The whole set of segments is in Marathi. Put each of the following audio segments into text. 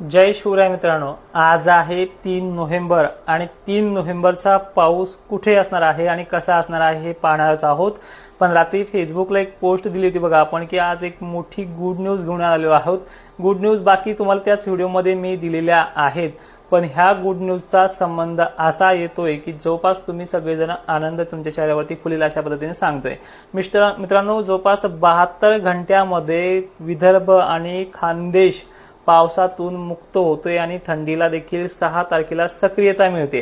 जय शिवराय मित्रांनो आज आहे तीन नोव्हेंबर आणि तीन नोव्हेंबरचा पाऊस कुठे असणार आहे आणि कसा असणार आहे हे पाहणारच आहोत. पण रात्री फेसबुकला एक पोस्ट दिली होती बघा आपण की आज एक मोठी गुड न्यूज घेऊन आलेलो आहोत. गुड न्यूज बाकी तुम्हाला त्याच व्हिडिओमध्ये मी दिलेल्या आहेत. पण ह्या गुड न्यूजचा संबंध असा येतोय की जवळपास तुम्ही सगळेजण आनंद तुमच्या चेहऱ्यावरती फुलेल अशा पद्धतीने सांगतोय. मिस्टर मित्रांनो जवळपास बहात्तर घंट्यामध्ये विदर्भ आणि खानदेश पावसातून मुक्त होतोय आणि थंडीला देखील सहा तारखेला सक्रियता मिळते.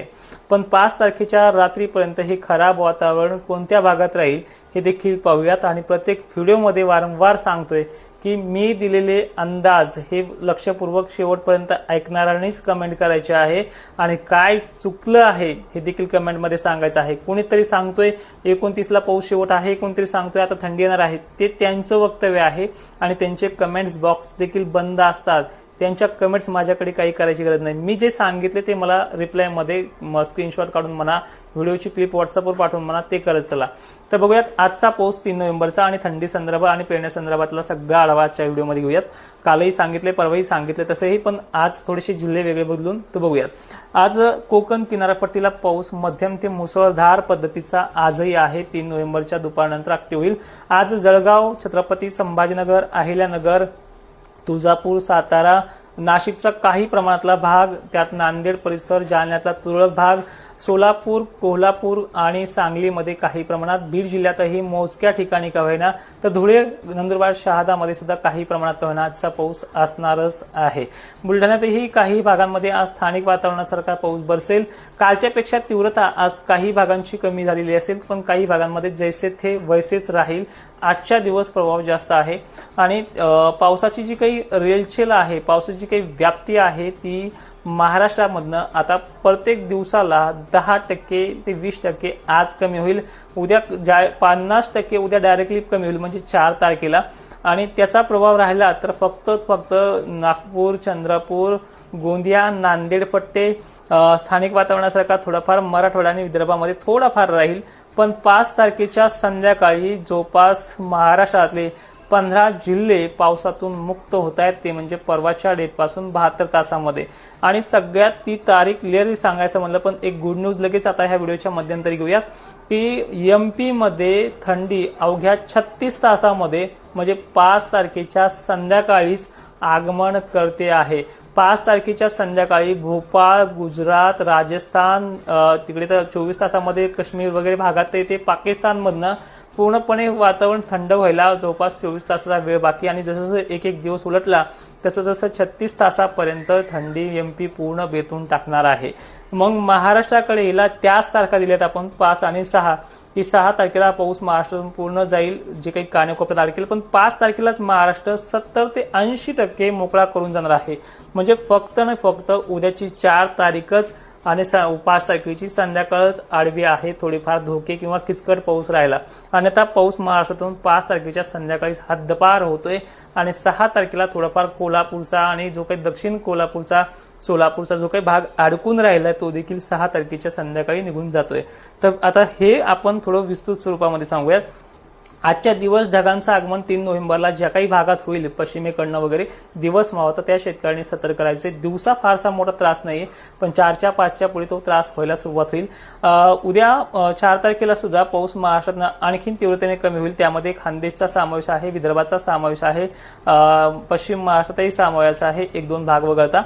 पण पाच तारखेच्या रात्रीपर्यंत हे खराब वातावरण कोणत्या भागात राहील हे देखील पाहूयात. आणि प्रत्येक व्हिडिओमध्ये वारंवार सांगतोय की मी दिलेले अंदाज हे लक्षपूर्वक शेवटपर्यंत ऐकणाऱ्यांनीच कमेंट करायचे आहे. आणि काय चुकलं आहे हे देखील कमेंटमध्ये सांगायचं आहे. कोणीतरी सांगतोय एकोणतीसला पाऊस शेवट आहे कोणतरी सांगतोय आता थंडी येणार आहे. ते त्यांचं वक्तव्य आहे. आणि त्यांचे कमेंट्स बॉक्स देखील बंद असतात. त्यांच्या कमेंट्स माझ्याकडे काही करायची गरज नाही. मी जे सांगितले ते मला रिप्लायमध्ये स्क्रीनशॉट काढून म्हणा व्हिडिओची क्लिप व्हॉट्सअपवर पाठवून म्हणा ते करत चला. तर बघूयात आजचा पाऊस तीन नोव्हेंबरचा आणि थंडी संदर्भ आणि पेरण्यासंदर्भातला सगळा आढावा आजच्या व्हिडिओमध्ये घेऊयात. कालही सांगितले परवाही सांगितले तसेही पण आज थोडेसे जिल्हे वेगळे बदलून तर बघूयात. आज कोकण किनारपट्टीला पाऊस मध्यम ते मुसळधार पद्धतीचा आजही आहे. तीन नोव्हेंबरच्या दुपारनंतर ऍक्टिव्ह होईल. आज जळगाव छत्रपती संभाजीनगर अहिल्यानगर तुळजापूर सातारा नाशिकचा काही प्रमाणातला भाग त्यात नांदेड परिसर जालन्यातला तुरळक भाग सोलापूर कोल्हापूर आणि सांगलीमध्ये काही प्रमाणात बीड जिल्ह्यातही मोजक्या ठिकाणी का होईना तर धुळे नंदुरबार शहादामध्ये सुद्धा काही प्रमाणात का होईना आजचा पाऊस असणारच आहे. बुलढाण्यातही काही भागांमध्ये आज स्थानिक वातावरणासारखा पाऊस बरसेल. कालच्यापेक्षा तीव्रता आज काही भागांची कमी झालेली असेल पण काही भागांमध्ये जैसे थे वैसेच राहील. आजच्या दिवस प्रभाव जास्त आहे. आणि पावसाची जी काही रेलचेल आहे पावसाची काही व्याप्ती आहे ती महाराष्ट्रामधनं आता प्रत्येक दिवसाला दहा टक्के ते वीस टक्के आज कमी होईल. उद्या ज्या पन्नास टक्के उद्या डायरेक्टली कमी होईल म्हणजे चार तारखेला. आणि त्याचा प्रभाव राहिला तर फक्त फक्त नागपूर चंद्रपूर गोंदिया नांदेड पट्टे स्थानिक वातावरणासारखा थोडाफार मराठवाडा आणि विदर्भामध्ये थोडाफार राहील. पण पाच तारखेच्या संध्याकाळी जवळपास महाराष्ट्रातले पंधरा जिल्हे पावसातून मुक्त होत आहेत ते म्हणजे परवाच्या डेटपासून बहात्तर तासामध्ये. आणि सगळ्यात ती तारीख क्लिअरली सांगायचं म्हणलं पण एक गुड न्यूज लगेच आता ह्या व्हिडिओच्या मध्यंतरी घेऊयात की एममध्ये थंडी अवघ्या छत्तीस तासामध्ये म्हणजे पाच तारखेच्या संध्याकाळीच आगमन करते आहे. पाच तारखेच्या संध्याकाळी भोपाळ गुजरात राजस्थान तिकडे तर चोवीस तासामध्ये काश्मीर वगैरे भागात ते पाकिस्तानमधनं पूर्णपणे वातावरण थंड व्हायला जवळपास चोवीस तासाचा वेळ बाकी आणि जसं जसं एक एक दिवस उलटला तसं तसं छत्तीस तासापर्यंत थंडी एम पी पूर्ण बेतून टाकणार आहे. मग महाराष्ट्राकडे हिला त्याच तारखा दिल्यात आपण पाच आणि सहा. की सहा तारखेला पाऊस महाराष्ट्रातून पूर्ण जाईल जे काही कानेकोपऱ्यात अडकेल पण पाच तारखेलाच महाराष्ट्र सत्तर ते ऐंशी टक्के मोकळा करून जाणार आहे. म्हणजे फक्त न फक्त उद्याची चार तारीखच आणि स- पाच तारखेची संध्याकाळच आडवी आहे. थोडीफार धोके किंवा किचकट पाऊस राहिला. आणि आता पाऊस महाराष्ट्रातून पाच तारखेच्या संध्याकाळी हद्दपार होतोय. आणि सहा तारखेला थोडाफार कोल्हापूरचा आणि जो काही दक्षिण कोल्हापूरचा सोलापूरचा जो काही भाग अडकून राहिलाय तो देखील सहा तारखेच्या संध्याकाळी निघून जातोय. तर आता हे आपण थोडं विस्तृत स्वरूपामध्ये सांगूयात. आजच्या दिवस ढगांचं आगमन तीन नोव्हेंबरला ज्या काही भागात होईल पश्चिमेकडनं वगैरे दिवस मावता त्या शेतकऱ्यांनी सतर्क करायचे दिवसा फारसा मोठा त्रास नाहीये पण चारच्या पाचच्या पुढे तो त्रास व्हायला सुरुवात होईल. उद्या चार तारखेला सुद्धा पाऊस महाराष्ट्रात आणखीन तीव्रतेने कमी होईल. त्यामध्ये खानदेशचा समावेश आहे विदर्भाचा समावेश आहे पश्चिम महाराष्ट्रातही समावेश आहे एक दोन भाग वगळता.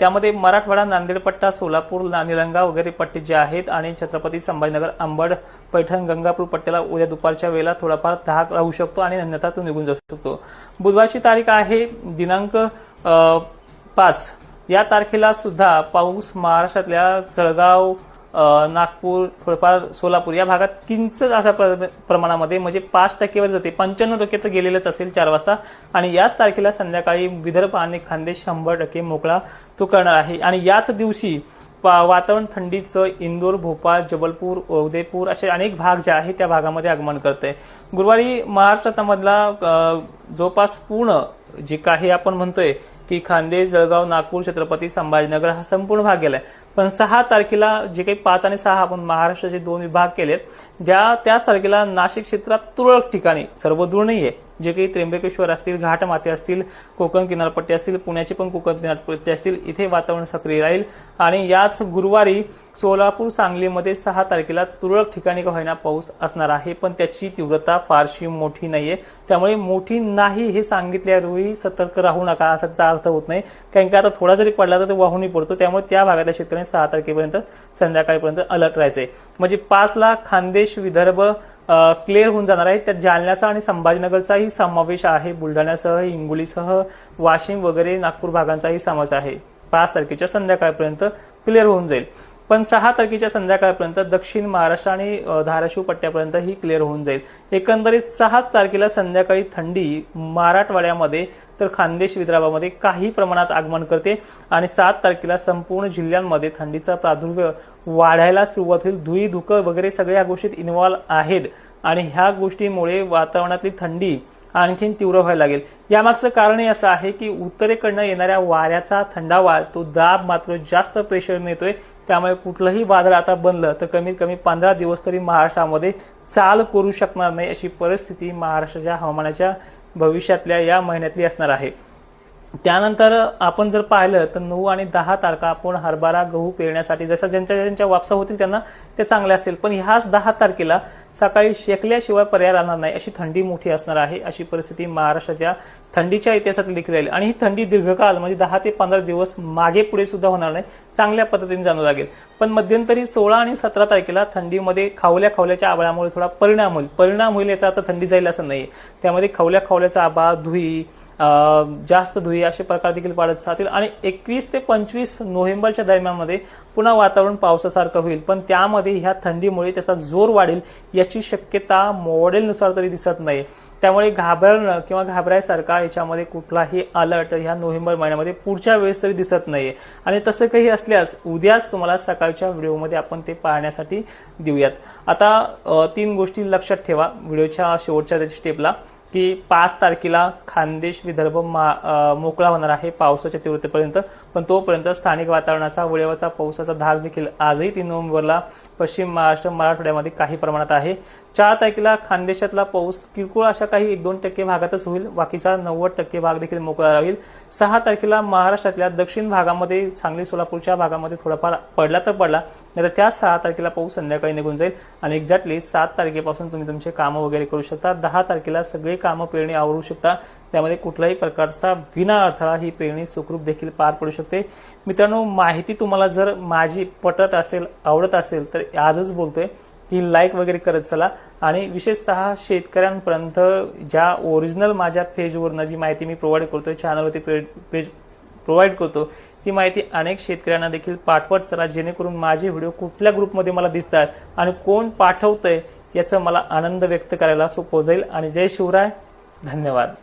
त्यामध्ये मराठवाडा नांदेडपट्टा सोलापूर निलंगा वगैरे पट्टे जे आहेत आणि छत्रपती संभाजीनगर अंबड पैठण गंगापूर पट्ट्याला उद्या दुपारच्या वेळेला थोडाफार धाक राहू शकतो आणि अन्यथा तो निघून जाऊ शकतो. बुधवारची तारीख आहे दिनांक पाच. या तारखेला सुद्धा पाऊस महाराष्ट्रातल्या जळगाव नागपूर थोडंफार सोलापूर या भागात किंचित अशा प्र- प्रमाणामध्ये म्हणजे पाच टक्केवर जाते. पंच्याण्णव टक्के तर गेलेलंच असेल चार वाजता. आणि याच तारखेला संध्याकाळी विदर्भ आणि खानदेश शंभर टक्के मोकळा तो करणार आहे. आणि याच दिवशी वातावरण थंडीचं इंदोर भोपाळ जबलपूर उदयपूर असे अनेक भाग जे आहेत त्या भागामध्ये आगमन करते गुरुवारी महाराष्ट्रातमधला जवळपास पूर्ण जे काही आपण म्हणतोय की खानदेश जळगाव नागपूर छत्रपती संभाजीनगर हा संपूर्ण भाग गेलाय. पण सहा तारखेला जे काही पाच आणि सहा आपण महाराष्ट्राचे दोन विभाग केलेत ज्या त्याच तारखेला नाशिक क्षेत्रात तुरळक ठिकाणी सर्वदूर नाहीये जे काही त्र्यंबकेश्वर असतील घाट माते असतील कोकण किनारपट्टी असतील पुण्याची पण कोकण किनारपट्टी असतील इथे वातावरण सक्रिय राहील. आणि याच गुरुवारी सोलापूर सांगलीमध्ये सहा तारखेला तुरळक ठिकाणी का होईना पाऊस असणार आहे. पण त्याची तीव्रता फारशी मोठी नाहीये. त्यामुळे मोठी नाही हे सांगितल्यावेळी सतर्क राहू नका असाचा अर्थ होत नाही. कारण की आता थोडा जरी पडला तर वाहूनही पडतो. त्यामुळे त्या भागातल्या शेतकऱ्यांनी सहा तारखेपर्यंत संध्याकाळपर्यंत अलर्ट राहायचंय. म्हणजे पाचला खानदेश विदर्भ क्लिअर होऊन जाणार आहे. त्यात जालन्याचा आणि संभाजीनगरचाही समावेश आहे. बुलढाण्यासह हिंगोलीसह वाशिम वगैरे नागपूर भागांचाही समावेश आहे. पाच तारखेच्या संध्याकाळपर्यंत क्लिअर होऊन जाईल. पण सहा तारखेच्या संध्याकाळपर्यंत दक्षिण महाराष्ट्र आणि धाराशिव पट्ट्यापर्यंत ही क्लिअर होऊन जाईल. एकंदरीत सहा तारखेला संध्याकाळी थंडी मराठवाड्यामध्ये तर खानदेश विदर्भामध्ये काही प्रमाणात आगमन करते आणि सात तारखेला संपूर्ण जिल्ह्यांमध्ये थंडीचा प्रादुर्भाव वाढायला सुरुवात होईल. धुई धुकं वगैरे सगळ्या गोष्टीत इन्व्हॉल्व आहेत आणि ह्या गोष्टीमुळे वातावरणातली थंडी आणखीन तीव्र व्हायला लागेल. यामागचं कारणही असं आहे की उत्तरेकडनं येणाऱ्या वाऱ्याचा थंडावा तो दाब मात्र जास्त प्रेशर येतोय. त्यामुळे कुठलंही वादळ आता बनलं तर कमीत कमी पंधरा दिवस तरी महाराष्ट्रामध्ये चाल करू शकणार नाही अशी परिस्थिती महाराष्ट्राच्या हवामानाच्या भविष्यातल्या या महिन्यातली असणार आहे. त्यानंतर आपण जर पाहिलं तर नऊ आणि दहा तारखा आपण हरभरा गहू पेरण्यासाठी जसं ज्यांच्या ज्यांच्या वापसा होतील त्यांना ते चांगले असतील. पण ह्याच दहा तारखेला सकाळी शेकल्याशिवाय पर्याय राहणार नाही. अशी थंडी मोठी असणार आहे. अशी परिस्थिती महाराष्ट्राच्या थंडीच्या इतिहासात लिखली राहील. आणि ही थंडी दीर्घकाळ म्हणजे दहा ते पंधरा दिवस मागे पुढे सुद्धा होणार नाही. चांगल्या पद्धतीने जाणू लागेल. पण मध्यंतरी सोळा आणि सतरा तारखेला थंडीमध्ये खावल्या खावल्याच्या आभाळामुळे थोडा परिणाम होईल. परिणाम होईल याचा आता थंडी जाईल असं नाही त्यामध्ये खावल्या खावल्याचा आबाळ धुई जास्त धुई असे प्रकार देखील वाढत जातील आणि एकवीस ते पंचवीस नोव्हेंबरच्या दरम्यानमध्ये पुन्हा वातावरण पावसासारखं होईल. पण त्यामध्ये ह्या थंडीमुळे त्याचा जोर वाढेल याची शक्यता मॉडेलनुसार तरी दिसत नाही त्यामुळे घाबरणं किंवा घाबरायसारखा याच्यामध्ये कुठलाही अलर्ट ह्या नोव्हेंबर महिन्यामध्ये पुढच्या वेळेस तरी दिसत नाहीये. आणि तसं काही असल्यास उद्याच तुम्हाला सकाळच्या व्हिडिओमध्ये आपण ते पाहण्यासाठी देऊयात. आता तीन गोष्टी लक्षात ठेवा. व्हिडिओच्या शेवटच्या स्टेपला. की पाच तारखेला खानदेश विदर्भ मा- मोकळा होणार आहे पावसाच्या तीव्रतेपर्यंत. पण तोपर्यंत स्थानिक वातावरणाचा वेळेवरचा पावसाचा धाक देखील आजही तीन नोव्हेंबरला पश्चिम महाराष्ट्र मराठवाड्यामध्ये काही प्रमाणात आहे. चार तारखेला खानदेशातला पाऊस किरकोळ अशा काही एक दोन टक्के भागातच होईल. बाकीचा नव्वद टक्के भाग देखील मोकळा राहील. सहा तारखेला महाराष्ट्रातल्या दक्षिण भागामध्ये सांगली सोलापूरच्या भागामध्ये थोडाफार पडला तर पडला. नाही तर त्या सहा तारखेला पाऊस संध्याकाळी निघून जाईल. आणि एक्झॅक्टली सात तारखेपासून तुम्ही तुमचे कामं वगैरे करू शकता. दहा तारखेला सगळे कामं पेरणी आवरू शकता. त्यामध्ये कुठल्याही प्रकारचा विना अडथळा ही पेरणी सुखरूप देखील पार पडू शकते. मित्रांनो माहिती तुम्हाला जर माझी पटत असेल आवडत असेल तर आजच बोलतोय. ती लाईक वगैरे करत चला. आणि विशेषतः शेतकऱ्यांपर्यंत ज्या ओरिजिनल माझ्या पेजवरनं जी माहिती मी प्रोव्हाइड करतो चॅनलवरती पेज प्रोव्हाइड करतो ती माहिती अनेक शेतकऱ्यांना देखील पाठवत चला जेणेकरून माझे व्हिडिओ कुठल्या ग्रुपमध्ये मला दिसतात आणि कोण पाठवतंय याचा मला आनंद व्यक्त करायला सोपं जाईल. आणि जय शिवराय. धन्यवाद.